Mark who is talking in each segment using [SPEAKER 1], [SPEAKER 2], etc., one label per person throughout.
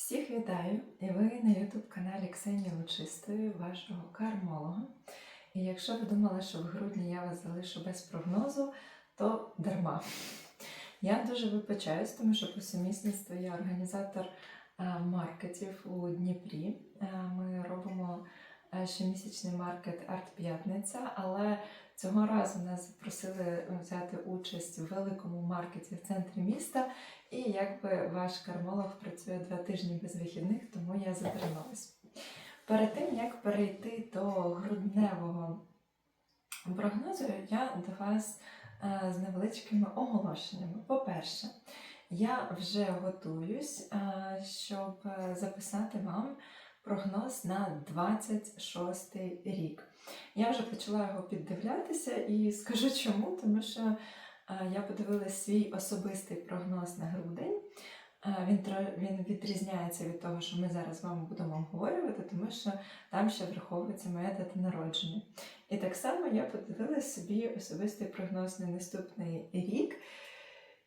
[SPEAKER 1] Всіх вітаю! І ви на YouTube каналі Ксенії Лучистої, вашого кармолога. І якщо ви думали, що в грудні я вас залишу без прогнозу, то дарма. Я дуже вибачаюсь, тому що по сумісництву я організатор маркетів у Дніпрі. Ми робимо щомісячний маркет Арт-П'ятниця, але цього разу нас запросили взяти участь у великому маркеті в центрі міста. І якби ваш кармолог працює два тижні без вихідних, тому я затрималась. Перед тим як перейти до грудневого прогнозу, я до вас е, з невеличкими оголошеннями. По-перше, я вже готуюсь, е, щоб е, записати вам прогноз на 26 рік. Я вже почала його піддивлятися і скажу чому, тому що е, я подивилась свій особистий прогноз на грудень. Е, Він, він відрізняється від того, що ми зараз з вами будемо обговорювати, тому що там ще враховується моя дата народження. І так само я подивилась собі особистий прогноз на наступний рік.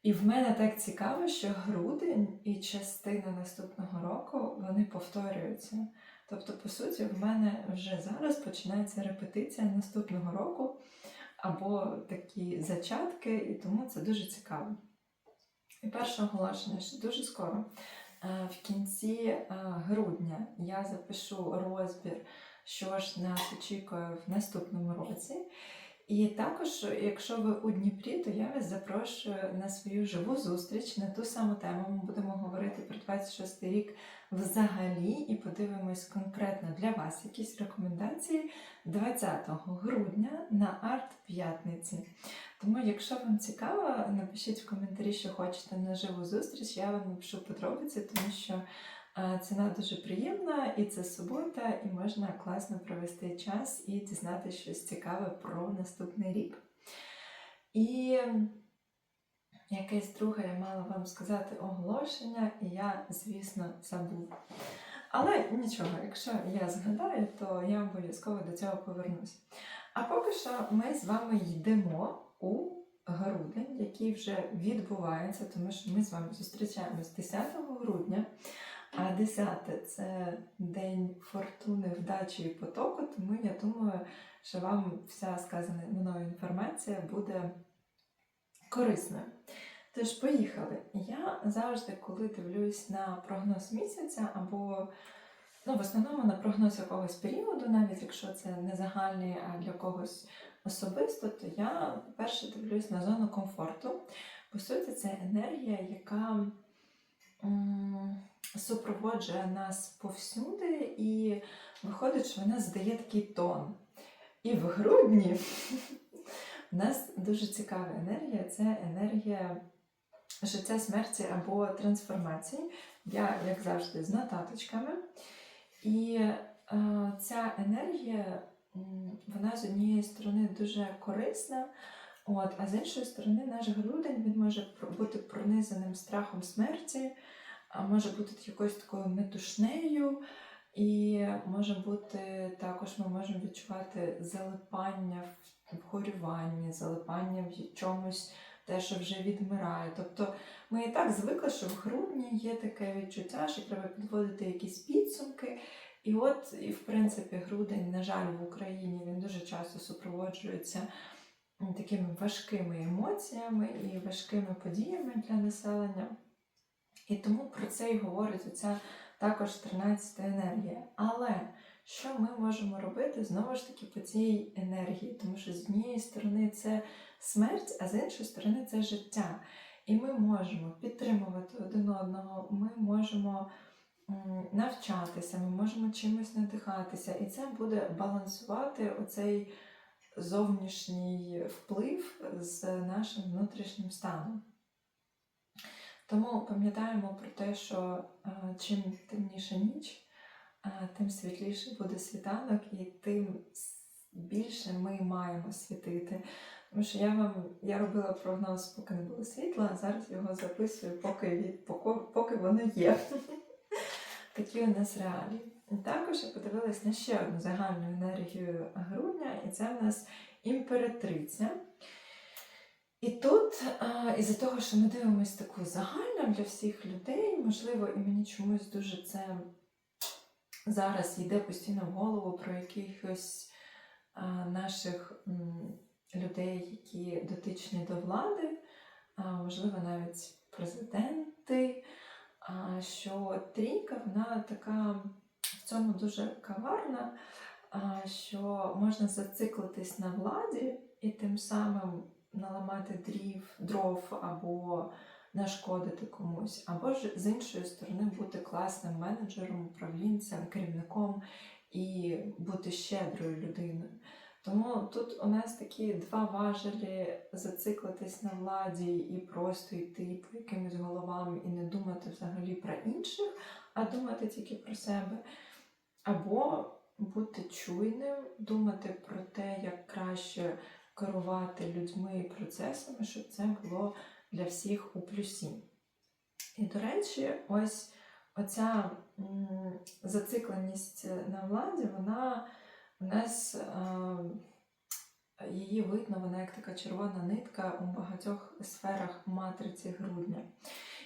[SPEAKER 1] І в мене так цікаво, що грудень і частина наступного року вони повторюються. Тобто, по суті, в мене вже зараз починається репетиція наступного року або такі зачатки, і тому це дуже цікаво. І перше оголошення, що дуже скоро, е, в кінці е, грудня, я запишу розбір, що ж нас очікує в наступному році. І також, якщо ви у Дніпрі, то я вас запрошую на свою живу зустріч на ту саму тему. Ми будемо говорити про 26 рік взагалі і подивимось конкретно для вас якісь рекомендації 20 грудня на арт-п'ятниці. Тому, якщо вам цікаво, напишіть в коментарі, що хочете на живу зустріч, я вам напишу подробиці, тому що ціна дуже приємна, і це субота, і можна класно провести час і дізнатися щось цікаве про наступний рік. І якесь друге я мала вам сказати оголошення, і я, звісно, забула. Але нічого, якщо я згадаю, то я обов'язково до цього повернусь. А поки що ми з вами йдемо у грудень, який вже відбувається, тому що ми з вами зустрічаємось 10 грудня. А 10 це день фортуни, вдачі і потоку, тому я думаю, що вам вся сказана мною інформація буде корисною. Тож, поїхали. Я завжди, коли дивлюсь на прогноз місяця або ну, в основному на прогноз якогось періоду, навіть якщо це не загальний, а для когось особисто, то я перше дивлюсь на зону комфорту. По суті, це енергія, яка супроводжує нас повсюди, і виходить, що вона здає такий тон. І в грудні у нас дуже цікава енергія це енергія життя смерті або трансформації. Я, як завжди, з нотаточками. І е, ця енергія, вона з однієї сторони дуже корисна, от, а з іншої сторони, наш грудень він може бути пронизаним страхом смерті, може бути якоюсь такою метушнею, і може бути також ми можемо відчувати залипання в- горюванні, залипання в чомусь, те, що вже відмирає. Тобто ми і так звикли, що в грудні є таке відчуття, що треба підводити якісь підсумки. І от, і в принципі, грудень, на жаль, в Україні він дуже часто супроводжується такими важкими емоціями і важкими подіями для населення. І тому про це і говорить оця також 13 енергія. Але що ми можемо робити знову ж таки по цій енергії? Тому що з однієї сторони це смерть, а з іншої сторони це життя. І ми можемо підтримувати один одного, ми можемо навчатися, ми можемо чимось надихатися, і це буде балансувати оцей зовнішній вплив з нашим внутрішнім станом. Тому пам'ятаємо про те, що е, чим темніша ніч, е, тим світліше буде світанок, і тим більше ми маємо світити. Тому що я вам я робила прогноз, поки не було світла, а зараз його записую, поки, від, поки, воно є. Такі у нас реалії. Також я подивилась на ще одну загальну енергію грудня, і це в нас імператриця. І тут, із-за того, що ми дивимося таку загальну для всіх людей, можливо, і мені чомусь дуже це зараз йде постійно в голову про якихось наших людей, які дотичні до влади, можливо, навіть президенти, що трійка, вона така цьому дуже каварна, що можна зациклитись на владі і тим самим наламати дрів, дров або нашкодити комусь, або ж з іншої сторони бути класним менеджером, управлінцем, керівником і бути щедрою людиною. Тому тут у нас такі два важелі зациклитись на владі і просто йти по якимось головам і не думати взагалі про інших, а думати тільки про себе. Або бути чуйним, думати про те, як краще керувати людьми і процесами, щоб це було для всіх у плюсі. І, до речі, ось оця зацикленість на владі, вона у нас е, її видно, вона як така червона нитка у багатьох сферах матриці грудня.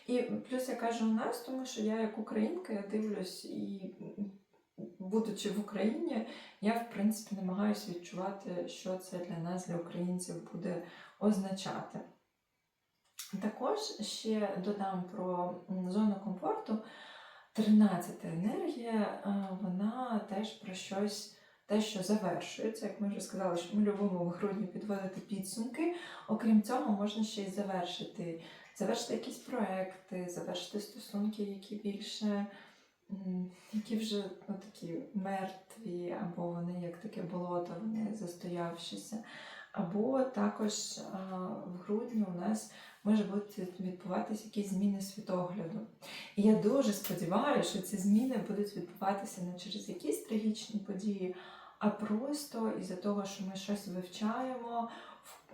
[SPEAKER 1] І плюс я кажу у нас, тому що я як українка, я дивлюсь і. Будучи в Україні, я в принципі намагаюся відчувати, що це для нас, для українців, буде означати. Також ще додам про зону комфорту. 13 енергія, е, вона теж про щось, те, що завершується. Як ми вже сказали, що ми любимо в грудні підводити підсумки. Окрім цього, можна ще й завершити, завершити якісь проекти, завершити стосунки, які більше, які вже ну, такі мертві, або вони як таке болото, вони застоявшися. Або також а, в грудні у нас може бути відбуватися якісь зміни світогляду. І я дуже сподіваюся, що ці зміни будуть відбуватися не через якісь трагічні події, а просто із-за того, що ми щось вивчаємо,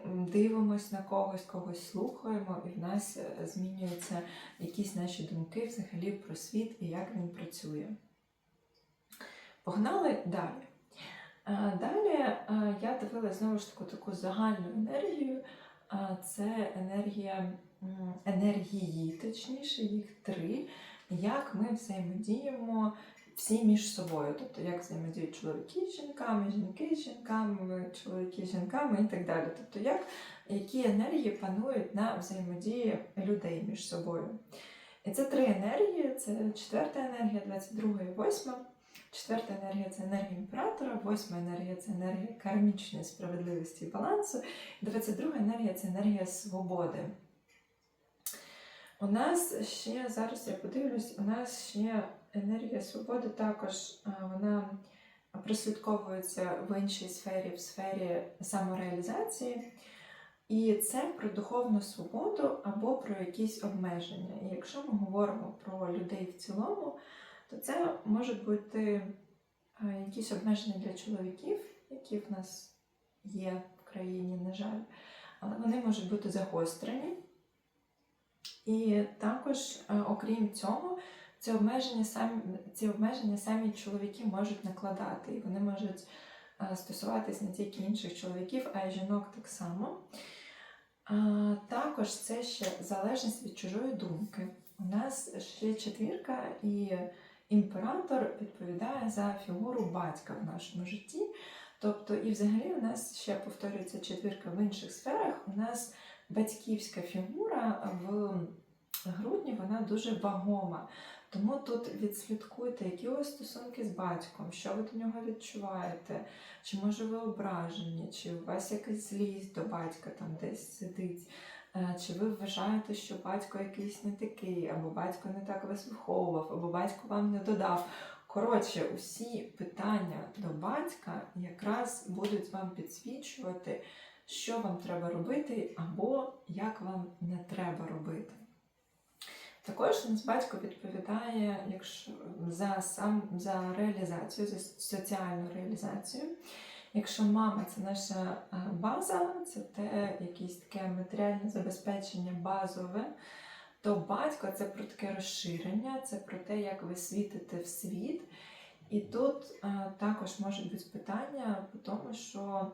[SPEAKER 1] дивимось на когось, когось слухаємо, і в нас е, змінюються якісь наші думки взагалі про світ і як він працює. Погнали далі. Е, Далі е, я дивилася знову ж таку таку загальну енергію. Це енергія енергії, точніше, їх три. Як ми взаємодіємо всі між собою. Тобто, як взаємодіють чоловіки з жінками, жінки з жінками, чоловіки з жінками і так далі. Тобто, як, які енергії панують на взаємодії людей між собою. І це три енергії: це четверта енергія, 22 і 8. Четверта енергія це енергія імператора, восьма енергія це енергія кармічної справедливості і балансу, і 22 енергія це енергія свободи. У нас ще, зараз я подивлюсь, у нас ще енергія свободи також вона прослідковується в іншій сфері, в сфері самореалізації. І це про духовну свободу або про якісь обмеження. І якщо ми говоримо про людей в цілому, то це можуть бути е, якісь обмеження для чоловіків, які в нас є в країні, на жаль, але вони можуть бути загострені. І також, е, окрім цього, ці обмеження самі, ці обмеження самі чоловіки можуть накладати, і вони можуть е, стосуватись не тільки інших чоловіків, а й жінок так само. А, Також це ще залежність від чужої думки. У нас ще четвірка і імператор відповідає за фігуру батька в нашому житті. Тобто, і взагалі у нас ще повторюється четвірка в інших сферах. У нас батьківська фігура в грудні вона дуже вагома. Тому тут відслідкуйте, які у вас стосунки з батьком, що ви до нього відчуваєте, чи може ви ображені, чи у вас якась злість до батька там десь сидить. Е, Чи ви вважаєте, що батько якийсь не такий, або батько не так вас виховував, або батько вам не додав. Коротше, усі питання до батька якраз будуть вам підсвічувати, що вам треба робити, або як вам не треба робити. Також нас батько відповідає якщо, за сам за реалізацію, за соціальну реалізацію. Якщо мама це наша е, база, це те якесь таке матеріальне забезпечення базове, то батько це про таке розширення, це про те, як ви світите в світ. І тут е, також можуть бути питання по тому, що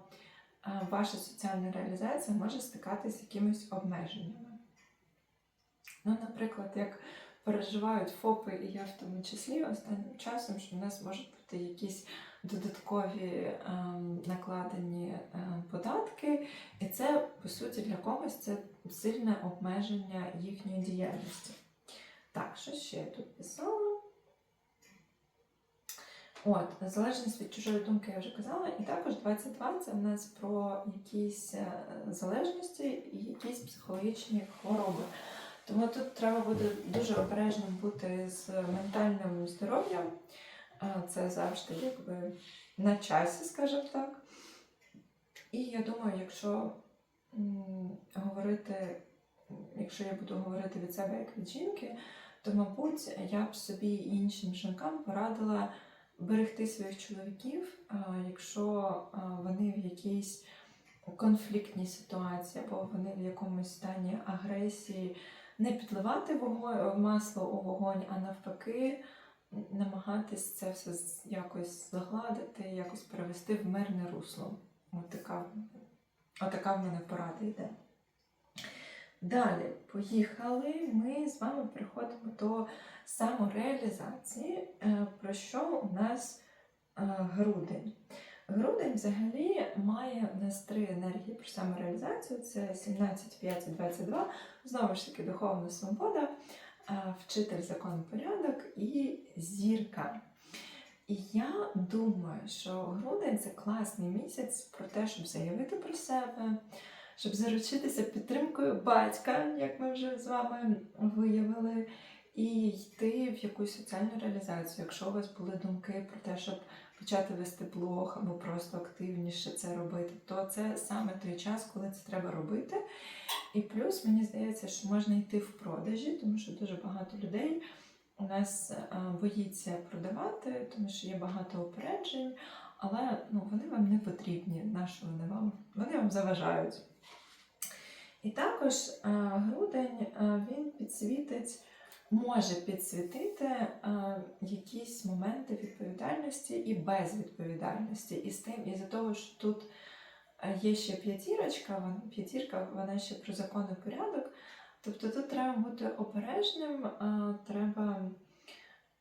[SPEAKER 1] е, ваша соціальна реалізація може стикатися з якимись обмеженнями. Ну, наприклад, як переживають ФОПи, і я в тому числі останнім часом, що в нас можуть бути якісь додаткові ем, накладені ем, податки, і це, по суті, для когось це сильне обмеження їхньої діяльності. Так, що ще я тут писала? От, залежність від чужої думки я вже казала, і також 22 це в нас про якісь е, залежності і якісь психологічні хвороби. Тому тут треба буде дуже обережним бути з ментальним здоров'ям. Це завжди якби на часі, скажімо так. І я думаю, якщо говорити, якщо я буду говорити від себе як від жінки, то, мабуть, я б собі іншим жінкам порадила берегти своїх чоловіків, якщо вони в якійсь конфліктній ситуації або вони в якомусь стані агресії, не підливати вогонь, масло у вогонь, а навпаки, намагатись це все якось загладити, якось перевести в мирне русло. От така, отака в мене порада йде. Далі, поїхали. Ми з вами переходимо до самореалізації, е, про що у нас е, грудень. Грудень взагалі має у нас три енергії про самореалізацію: це 17, 5 і 22. Знову ж таки, духовна свобода, вчитель закон порядок і зірка. І я думаю, що грудень це класний місяць про те, щоб заявити про себе, щоб заручитися підтримкою батька, як ми вже з вами виявили, і йти в якусь соціальну реалізацію. Якщо у вас були думки про те, щоб почати вести блог або просто активніше це робити, то це саме той час, коли це треба робити. І плюс мені здається, що можна йти в продажі, тому що дуже багато людей у нас е, боїться продавати, тому що є багато опереджень, але ну, вони вам не потрібні. На вони вам? Вони вам заважають. І також е, грудень е, він підсвітить, може підсвітити е, якісь моменти відповідальності і безвідповідальності. І з тим, і за того, що тут е, є ще п'ятірочка, п'ятірка, вона ще про закон і порядок. Тобто тут треба бути обережним, е, треба.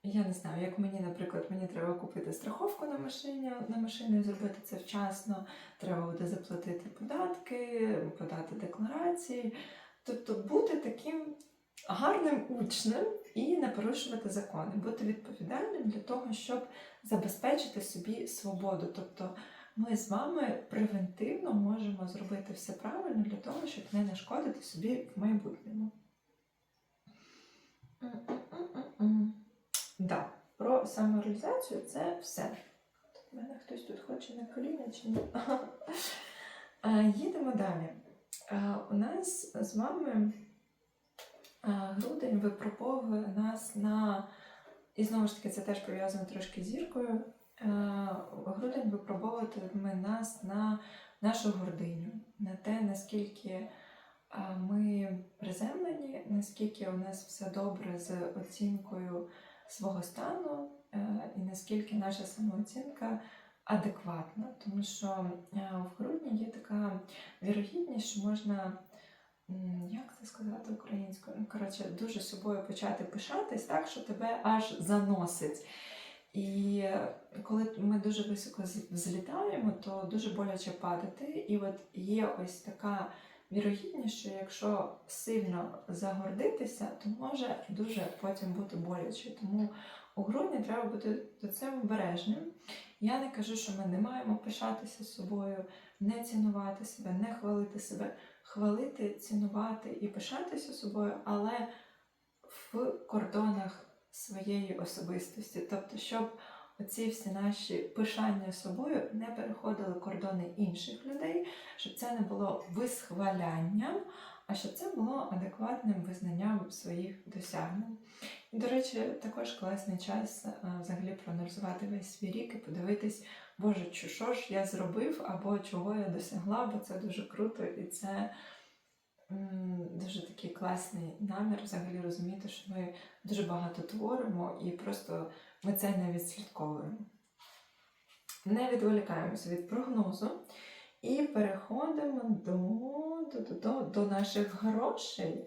[SPEAKER 1] Я не знаю, як мені, наприклад, мені треба купити страховку на машині, на машину і зробити це вчасно. Треба буде заплатити податки, подати декларації. Тобто бути таким гарним учнем і не порушувати закони, бути відповідальним для того, щоб забезпечити собі свободу. Тобто ми з вами превентивно можемо зробити все правильно для того, щоб не нашкодити собі в майбутньому. Да, про самореалізацію це все. У мене хтось тут хоче на коліна чи ні? Е, Їдемо далі. Е, У нас з вами грудень випробовує нас на. І знову ж таки, це теж пов'язано трошки зіркою. Е, Грудень випробовуватиме нас на нашу гординю, на те, наскільки е, ми приземлені, наскільки у нас все добре з оцінкою свого стану, е, і наскільки наша самооцінка адекватна. Тому що е, в грудні є така вірогідність, що можна. Як це сказати українською? Ну, коротше, дуже собою почати пишатись так, що тебе аж заносить. І коли ми дуже високо взлітаємо, то дуже боляче падати. І от є ось така вірогідність, що якщо сильно загордитися, то може дуже потім бути боляче. Тому у грудні треба бути до цим обережним. Я не кажу, що ми не маємо пишатися собою, не цінувати себе, не хвалити себе, хвалити, цінувати і пишатися собою, але в кордонах своєї особистості. Тобто, щоб оці всі наші пишання собою не переходили кордони інших людей, щоб це не було висхвалянням, а щоб це було адекватним визнанням своїх досягнень. І, до речі, також класний час е, взагалі проаналізувати весь свій рік і подивитись, Боже, що ж я зробив або чого я досягла, бо це дуже круто і це дуже такий класний намір взагалі розуміти, що ми дуже багато творимо і просто ми це не відслідковуємо. Не відволікаємося від прогнозу. І переходимо до, до, до, до, наших грошей.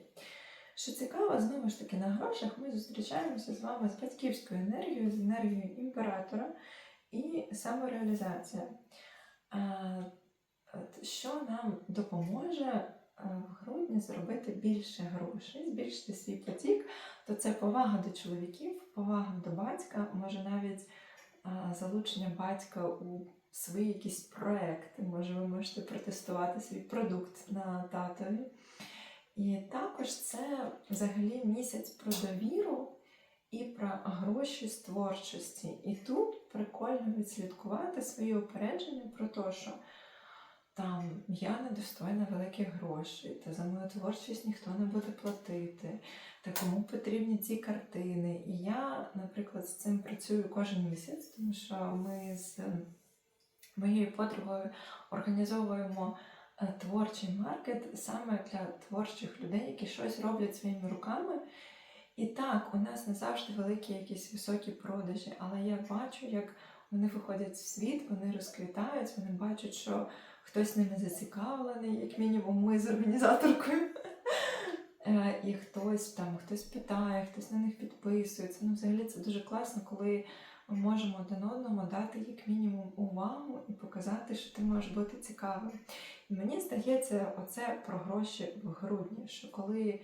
[SPEAKER 1] Що цікаво, знову ж таки, на грошах ми зустрічаємося з вами з батьківською енергією, з енергією імператора і самореалізація. Що нам допоможе в грудні зробити більше грошей, збільшити свій потік, то це повага до чоловіків, повага до батька, може навіть залучення батька у свої якісь проекти. Може, ви можете протестувати свій продукт на татові. І також це взагалі місяць про довіру і про гроші з творчості. І тут прикольно відслідкувати свої упередження про те, що там я недостойна великих грошей, та за мою творчість ніхто не буде платити, та кому потрібні ці картини. І я, наприклад, з цим працюю кожен місяць, тому що ми з моєю подругою організовуємо е, творчий маркет саме для творчих людей, які щось роблять своїми руками. І так, у нас не завжди великі якісь високі продажі, але я бачу, як вони виходять в світ, вони розквітають, вони бачать, що хтось ними зацікавлений, як мінімум, ми з організаторкою. Е, І хтось там, хтось питає, хтось на них підписується. Ну, взагалі це дуже класно, коли ми можемо один одному дати як мінімум увагу і показати, що ти можеш бути цікавим. І мені здається, оце про гроші в грудні, що коли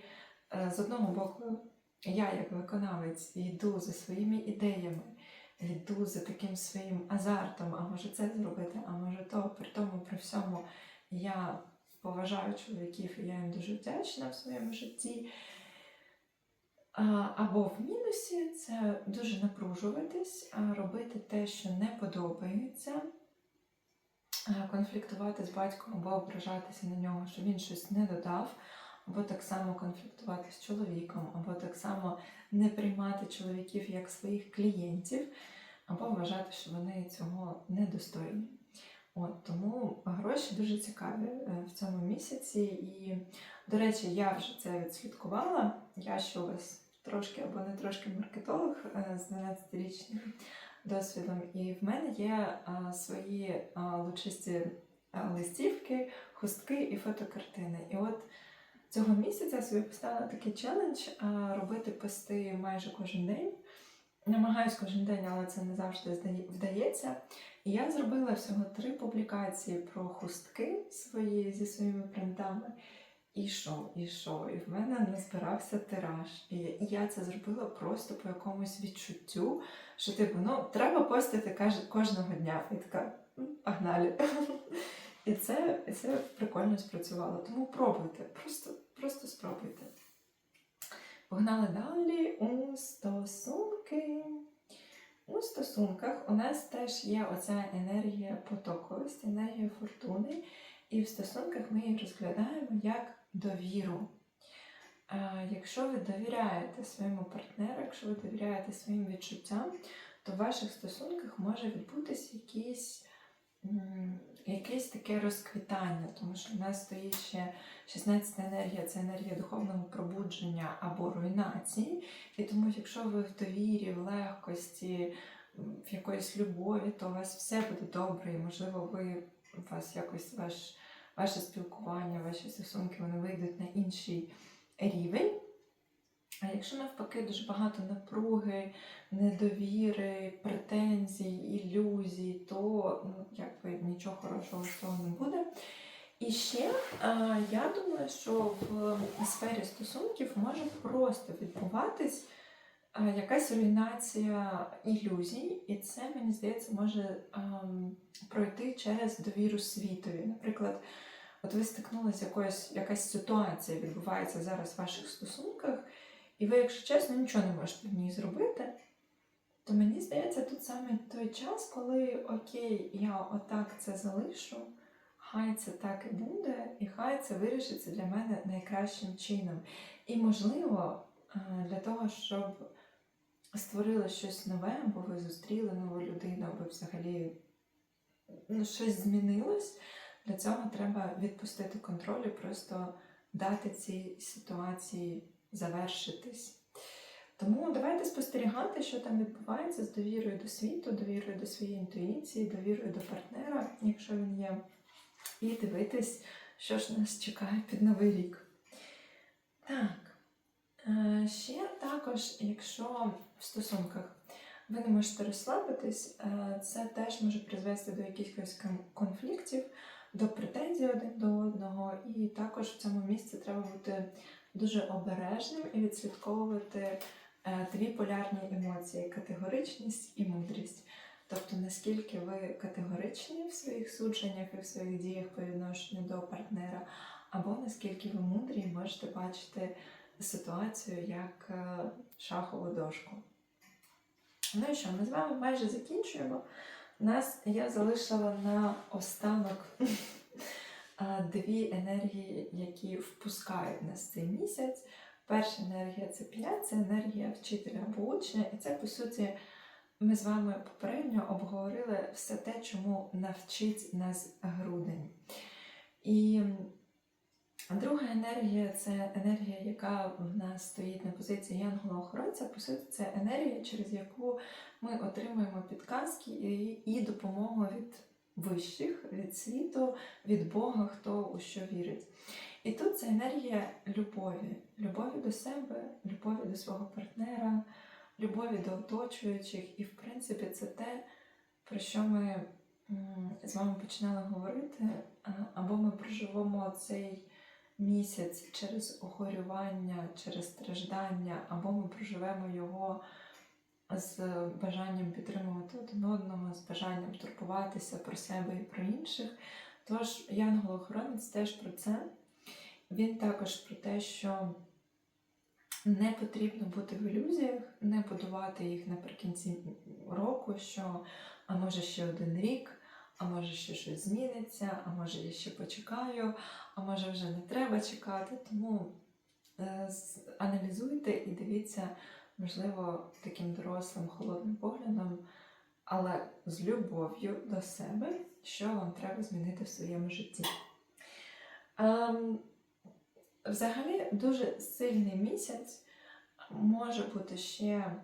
[SPEAKER 1] е, з одного боку я, як виконавець, йду за своїми ідеями, йду за таким своїм азартом, а може це зробити, а може то, при тому, при всьому я поважаю чоловіків і я їм дуже вдячна в своєму житті. Або в мінусі це дуже напружуватись, робити те, що не подобається, конфліктувати з батьком або ображатися на нього, що він щось не додав, або так само конфліктувати з чоловіком, або так само не приймати чоловіків як своїх клієнтів, або вважати, що вони цього недостойні. От, тому гроші дуже цікаві е, в цьому місяці. І, до речі, я вже це відслідкувала. Я ще у вас трошки або не трошки маркетолог е, з 12-річним досвідом, і в мене є е, свої лучисті листівки, хустки і фотокартини. І от цього місяця я собі поставила такий челендж робити пости майже кожен день. Намагаюсь кожен день, але це не завжди вдається. Я зробила всього три публікації про хустки свої зі своїми принтами. І що, і що? І в мене не збирався тираж. І я це зробила просто по якомусь відчуттю, що типу, ну, треба постити кожного дня. І така, «М, погнали. І це, це прикольно спрацювало. Тому пробуйте, просто, просто спробуйте. Погнали далі у стосунки. У стосунках у нас теж є оця енергія потоковості, енергія фортуни, і в стосунках ми її розглядаємо як довіру. Якщо ви довіряєте своєму партнеру, якщо ви довіряєте своїм відчуттям, то в ваших стосунках може відбутися якийсь, якесь таке розквітання, тому що в нас стоїть ще 16 енергія це енергія духовного пробудження або руйнації. І тому, якщо ви в довірі, в легкості, в якоїсь любові, то у вас все буде добре, і можливо, ви у вас якось ваш, ваше спілкування, ваші стосунки вони вийдуть на інший рівень. Якщо навпаки дуже багато напруги, недовіри, претензій, ілюзій, то ну, якби нічого хорошого з цього не буде. І ще е, я думаю, що в сфері стосунків може просто відбуватись е, якась руйнація ілюзій, і це, мені здається, може ем, пройти через довіру світові. Наприклад, от ви стикнулися якоюсь, якась ситуація відбувається зараз в ваших стосунках, і ви, якщо чесно, нічого не можете в ній зробити. То мені здається, тут саме той час, коли окей, я отак це залишу, хай це так і буде, і хай це вирішиться для мене найкращим чином. І можливо, е, для того, щоб створили щось нове, або ви зустріли нову людину, або взагалі ну, щось змінилось, для цього треба відпустити контроль і просто дати цій ситуації завершитись. Тому давайте спостерігати, що там відбувається з довірою до світу, довірою до своєї інтуїції, довірою до партнера, якщо він є. і дивитись, що ж нас чекає під Новий рік. Так, е, ще також, якщо в стосунках ви не можете розслабитись, е, це теж може призвести до якихось конфліктів, до претензій один до одного. І також в цьому місці треба бути дуже обережним і відслідковувати е, дві полярні емоції категоричність і мудрість. Тобто, наскільки ви категоричні в своїх судженнях і в своїх діях по відношенню до партнера, або наскільки ви мудрі можете бачити ситуацію як е, шахову дошку. Ну і що, ми з вами майже закінчуємо. Нас я залишила на останок дві енергії, які впускають нас цей місяць. Перша енергія це 5, це енергія вчителя або учня, і це, по суті, ми з вами попередньо обговорили все те, чому навчить нас грудень. І друга енергія це енергія, яка в нас стоїть на позиції янгола-охоронця. По суті, це енергія, через яку ми отримуємо підказки і допомогу від вищих, від світу, від Бога, хто у що вірить. І тут це енергія любові, любові до себе, любові до свого партнера, любові до оточуючих. І, в принципі, це те, про що ми з вами починали говорити, або ми проживемо цей місяць через охорювання, через страждання, або ми проживемо його з бажанням підтримувати один одного, з бажанням турбуватися про себе і про інших. Тож янгол-охоронець теж про це. Він також про те, що не потрібно бути в ілюзіях, не будувати їх наприкінці року, що а може ще один рік, а може ще щось зміниться, а може я ще почекаю, а може вже не треба чекати. Тому е, аналізуйте і дивіться, можливо, таким дорослим холодним поглядом, але з любов'ю до себе, що вам треба змінити в своєму житті. Ем, Взагалі дуже сильний місяць може бути ще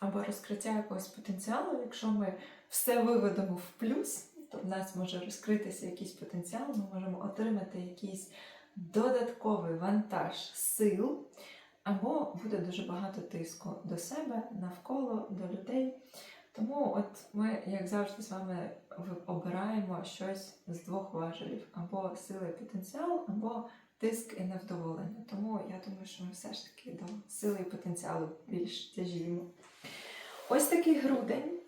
[SPEAKER 1] або розкриття якогось потенціалу, якщо ми все виведемо в плюс, то в нас може розкритися якийсь потенціал, ми можемо отримати якийсь додатковий вантаж сил, або буде дуже багато тиску до себе, навколо, до людей. Тому от ми, як завжди, з вами обираємо щось з двох важелів: або сила і потенціал, або тиск і невдоволення. Тому я думаю, що ми все ж таки до сили і потенціалу більш тяжіємо. Ось такий грудень,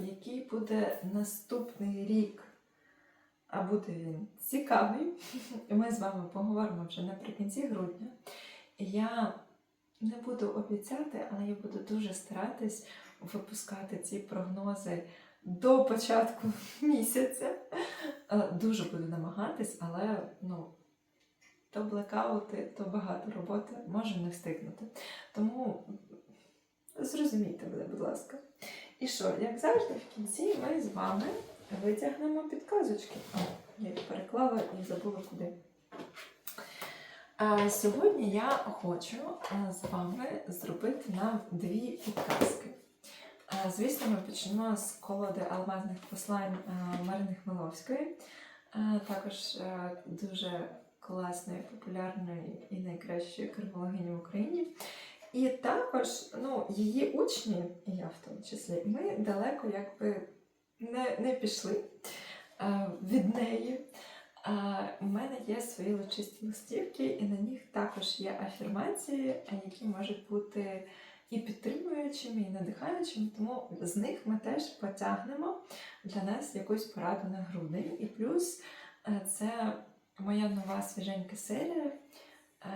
[SPEAKER 1] який буде наступний рік. А буде він цікавий. Ми з вами поговоримо вже наприкінці грудня. Я не буду обіцяти, але я буду дуже старатись випускати ці прогнози до початку місяця. Е, Дуже буду намагатись, але ну, то блекаути, то багато роботи, можу не встигнути. Тому зрозумійте мене, будь ласка. І що, як завжди, в кінці ми з вами витягнемо підказочки. О, я їх переклала і забула куди. А, сьогодні я хочу з вами зробити нам дві підказки. Звісно, ми почнемо з колоди алмазних послань Марини Хмеловської, також дуже класної, популярної і найкращої кармологині в Україні. І також ну, її учні, і я в тому числі, ми далеко якби не, не пішли від неї. У мене є свої лучисті листівки, і на них також є афірмації, які можуть бути і підтримуючими, і надихаючими. Тому з них ми теж потягнемо для нас якусь пораду на грудень. І плюс е, це моя нова свіженька серія.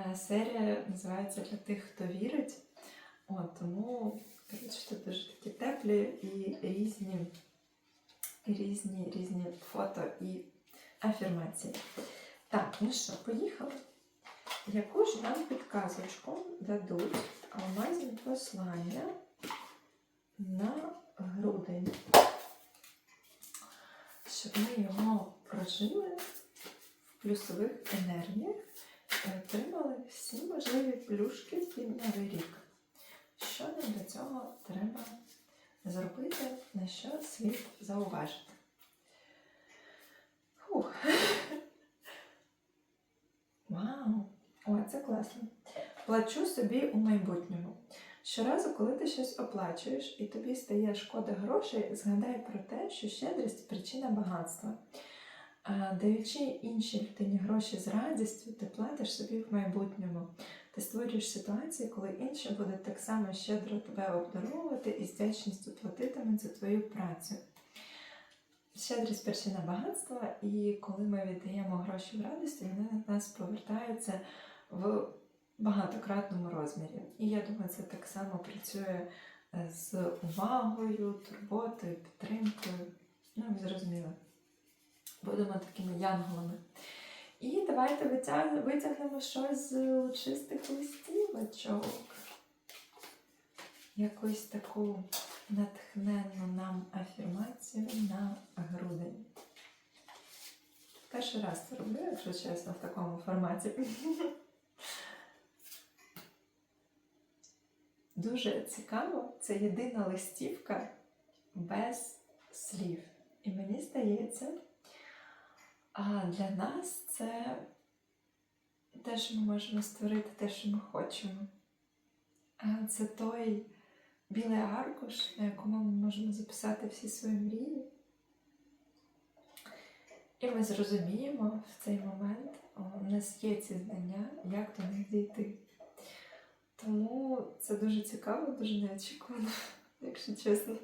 [SPEAKER 1] Е, Серія називається Для тих, хто вірить. От, тому тут дуже такі теплі і різні, різні, різні фото і афірмації. Так, ну що, поїхали. Яку ж нам підказочку дадуть алмазні послання на грудень? Щоб ми його прожили в плюсових енергіях і отримали всі можливі плюшки під новий рік. Що нам для цього треба зробити, на що слід зауважити? Вау! О, це класно. Плачу собі у майбутньому. Щоразу, коли ти щось оплачуєш і тобі стає шкода грошей, згадай про те, що щедрість причина багатства. Даючи іншій людині гроші з радістю, ти платиш собі в майбутньому. Ти створюєш ситуації, коли інші будуть так само щедро тебе обдаровувати і з вдячністю платитимуть за твою працю. Щедрість причина багатства, і коли ми віддаємо гроші в радості, вони на нас повертаються в багатократному розмірі. І я думаю, це так само працює е, з увагою, турботою, підтримкою. Ну, ви зрозуміли. Будемо такими янголами. І давайте витягнемо щось з чистих листівочок. Якусь таку натхненну нам афірмацію на грудень. Перший раз це роблю, якщо чесно, в такому форматі. Дуже цікаво, це єдина листівка без слів. І мені здається, а для нас це те, що ми можемо створити, те, що ми хочемо. Це той білий аркуш, на якому ми можемо записати всі свої мрії. І ми зрозуміємо в цей момент, у нас є ці знання, як до них дійти. Тому це дуже цікаво, дуже неочікувано, якщо чесно.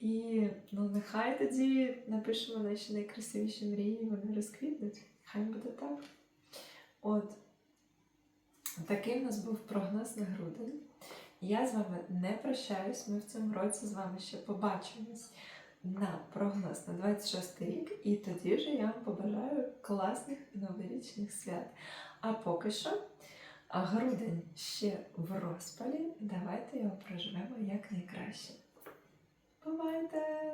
[SPEAKER 1] І ну, нехай тоді напишемо наші найкрасивіші мрії, вони розквітнуть. Хай буде так. От такий в нас був прогноз на грудень. Я з вами не прощаюсь, ми в цьому році з вами ще побачимось на прогноз на 26 рік, і тоді вже я вам побажаю класних новорічних свят. А поки що, грудень ще в розпалі, давайте його проживемо якнайкраще. Бувайте!